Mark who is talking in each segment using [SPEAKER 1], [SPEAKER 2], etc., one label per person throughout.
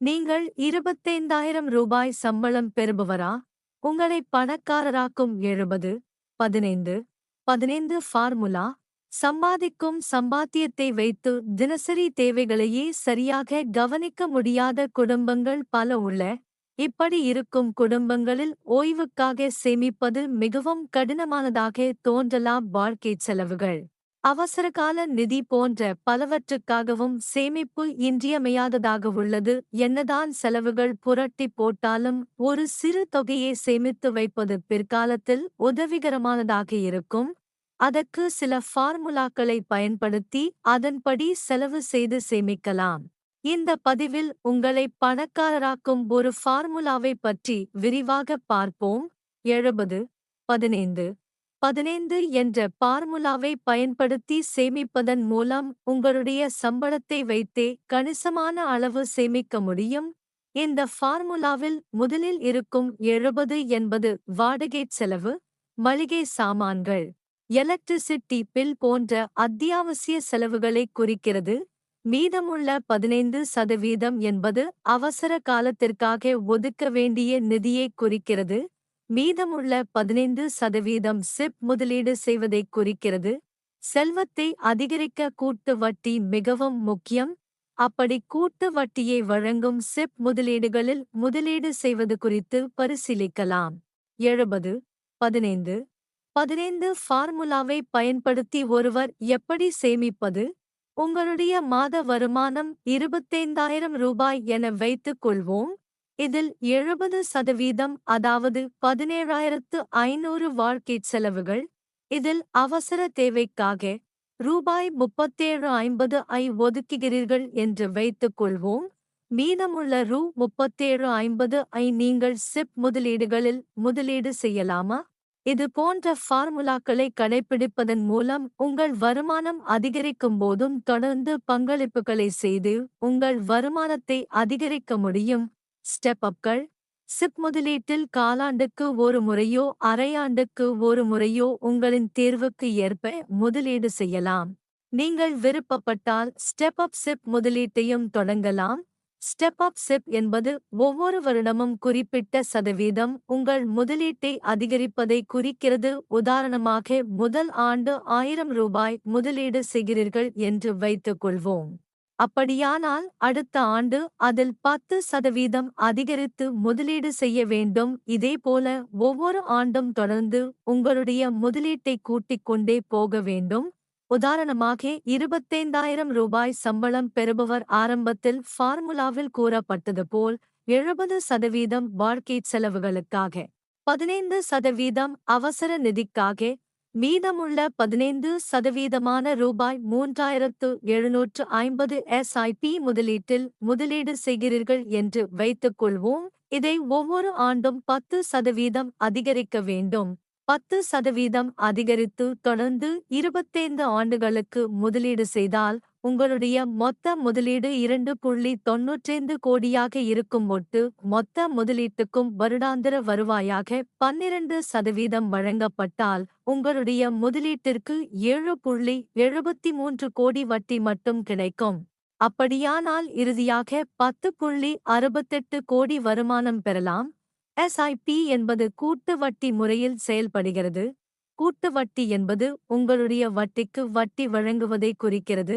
[SPEAKER 1] நீங்கள் இருபத்தைந்தாயிரம் ரூபாய் சம்பளம் பெறுபவரா? உங்களை பணக்காரராக்கும் எழுபது பதினைந்து பதினைந்து ஃபார்முலா? சம்பாதிக்கும் சம்பாத்தியத்தை வைத்து தினசரி தேவைகளையே சரியாக கவனிக்க முடியாத குடும்பங்கள் பல உள்ள இப்படி இருக்கும் குடும்பங்களில் ஓய்வுக்காக சேமிப்பது மிகவும் கடினமானதாக தோன்றலாம் வாழ்க்கை செலவுகள். அவசரகால நிதி போன்ற பலவற்றுக்காகவும் சேமிப்பு இன்றியமையாததாக உள்ளது. என்னதான் செலவுகள் புரட்டி போட்டாலும் ஒரு சிறு தொகையை சேமித்து வைப்பது பிற்காலத்தில் உதவிகரமானதாக இருக்கும். அதற்கு சில ஃபார்முலாக்களை பயன்படுத்தி அதன்படி செலவு செய்து சேமிக்கலாம். இந்த பதிவில் உங்களை பணக்காரராக்கும் ஒரு ஃபார்முலாவை பற்றி விரிவாக பார்ப்போம். எழுபது பதினைந்து பதினைந்து என்ற பார்முலாவை பயன்படுத்தி சேமிப்பதன் மூலம் உங்களுடைய சம்பளத்தை வைத்தே கணிசமான அளவு சேமிக்க முடியும். இந்த ஃபார்முலாவில் முதலில் இருக்கும் எழுபது என்பது வாடகை செலவு மளிகை சாமான்கள் எலக்ட்ரிசிட்டி பில் போன்ற அத்தியாவசிய செலவுகளை குறிக்கிறது. மீதமுள்ள பதினைந்து சதவீதம் என்பது அவசர காலத்திற்காக ஒதுக்க வேண்டிய நிதியை குறிக்கிறது. மீதமுள்ள பதினைந்து சதவீதம் சிப் முதலீடு செய்வதை குறிக்கிறது. செல்வத்தை அதிகரிக்க கூட்டு வட்டி மிகவும் முக்கியம். அப்படி கூட்டு வட்டியை வழங்கும் சிப் முதலீடுகளில் முதலீடு செய்வது குறித்து பரிசீலிக்கலாம். எழுபது பதினைந்து பதினைந்து ஃபார்முலாவை பயன்படுத்தி ஒருவர் எப்படி சேமிப்பது? உங்களுடைய மாத வருமானம் இருபத்தைந்தாயிரம் ரூபாய் என வைத்துக் கொள்வோம். இதில் எழுபது சதவீதம் அதாவது பதினேழாயிரத்து ஐநூறு வாழ்க்கை செலவுகள். இதில் அவசர தேவைக்காக ரூபாய் முப்பத்தேழு ஐம்பது ஐ ஒதுக்குகிறீர்கள் என்று வைத்துக் கொள்வோம். மீதமுள்ள ரூ. முப்பத்தேழு ஐம்பது ஐ நீங்கள் சிப் முதலீடுகளில் முதலீடு செய்யலாமா? இது போன்ற ஃபார்முலாக்களை கடைபிடிப்பதன் மூலம் உங்கள் வருமானம் அதிகரிக்கும் போதும் தொடர்ந்து பங்களிப்புகளை செய்து உங்கள் வருமானத்தை அதிகரிக்க முடியும். ஸ்டெப் அப்கள். சிப் முதலீட்டில் காலாண்டுக்கு ஒரு முறையோ அரையாண்டுக்கு ஒரு முறையோ உங்களின் தேர்வுக்கு ஏற்ப முதலீடு செய்யலாம். நீங்கள் விருப்பப்பட்டால் ஸ்டெப் அப் சிப் முதலீட்டையும் தொடங்கலாம். ஸ்டெப் அப் சிப் என்பது ஒவ்வொரு வருடமும் குறிப்பிட்ட சதவீதம் உங்கள் முதலீட்டை அதிகரிப்பதை குறிக்கிறது. உதாரணமாக முதல் ஆண்டு ஆயிரம் ரூபாய் முதலீடு செய்கிறீர்கள் என்று வைத்துக் கொள்வோம் அப்படியானால் அடுத்த ஆண்டு அதில் பத்து சதவீதம் அதிகரித்து முதலீடு செய்ய வேண்டும். இதேபோல ஒவ்வொரு ஆண்டும் தொடர்ந்து உங்களுடைய முதலீட்டை கூட்டிக் கொண்டே போக வேண்டும். உதாரணமாக இருபத்தைந்தாயிரம் ரூபாய் சம்பளம் பெறுபவர் ஆரம்பத்தில் ஃபார்முலாவில் கூறப்பட்டது போல் எழுபது சதவீதம் வாழ்க்கை செலவுகளுக்காக பதினைந்து சதவீதம் அவசர நிதிக்காக மீதமுள்ள பதினைந்து சதவீதமான ரூபாய் மூன்றாயிரத்து எழுநூற்று ஐம்பது எஸ்ஐபி முதலீட்டில் முதலீடு செய்கிறீர்கள் என்று வைத்துக் கொள்வோம். இதை ஒவ்வொரு ஆண்டும் பத்து சதவீதம் அதிகரிக்க வேண்டும். பத்து சதவீதம் அதிகரித்து தொடர்ந்து இருபத்தைந்து ஆண்டுகளுக்கு முதலீடு செய்தால் உங்களுடைய மொத்த முதலீடு இரண்டு புள்ளி தொன்னூற்றைந்து கோடியாக இருக்கும் ஒட்டு மொத்த முதலீட்டுக்கும் வருடாந்திர வருவாயாக பன்னிரண்டு சதவீதம் வழங்கப்பட்டால் உங்களுடைய முதலீட்டிற்கு ஏழு புள்ளி எழுபத்தி மூன்று கோடி வட்டி மட்டும் கிடைக்கும். அப்படியானால் இறுதியாக பத்து புள்ளி அறுபத்தெட்டு கோடி வருமானம் பெறலாம். எஸ்ஐபி என்பது கூட்டு வட்டி முறையில் செயல்படுகிறது. கூட்டு வட்டி என்பது உங்களுடைய வட்டிக்கு வட்டி வழங்குவதை குறிக்கிறது.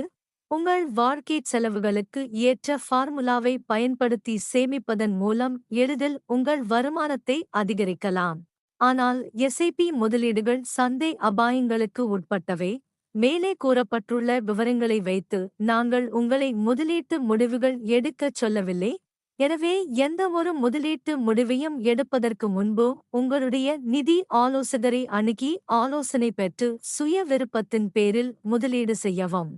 [SPEAKER 1] உங்கள் வாழ்க்கை செலவுகளுக்கு ஏற்ற ஃபார்முலாவை பயன்படுத்தி சேமிப்பதன் மூலம் எளிதில் உங்கள் வருமானத்தை அதிகரிக்கலாம். ஆனால் எஸ்ஐபி முதலீடுகள் சந்தை அபாயங்களுக்கு உட்பட்டவை. மேலே கூறப்பட்டுள்ள விவரங்களை வைத்து நாங்கள் உங்களை முதலீட்டு முடிவுகள் எடுக்கச் சொல்லவில்லை. எனவே எந்தவொரு முதலீட்டு முடிவையும் எடுப்பதற்கு முன்பு உங்களுடைய நிதி ஆலோசகரை அணுகி ஆலோசனை பெற்று சுய விருப்பத்தின் பேரில் முதலீடு செய்யவும்.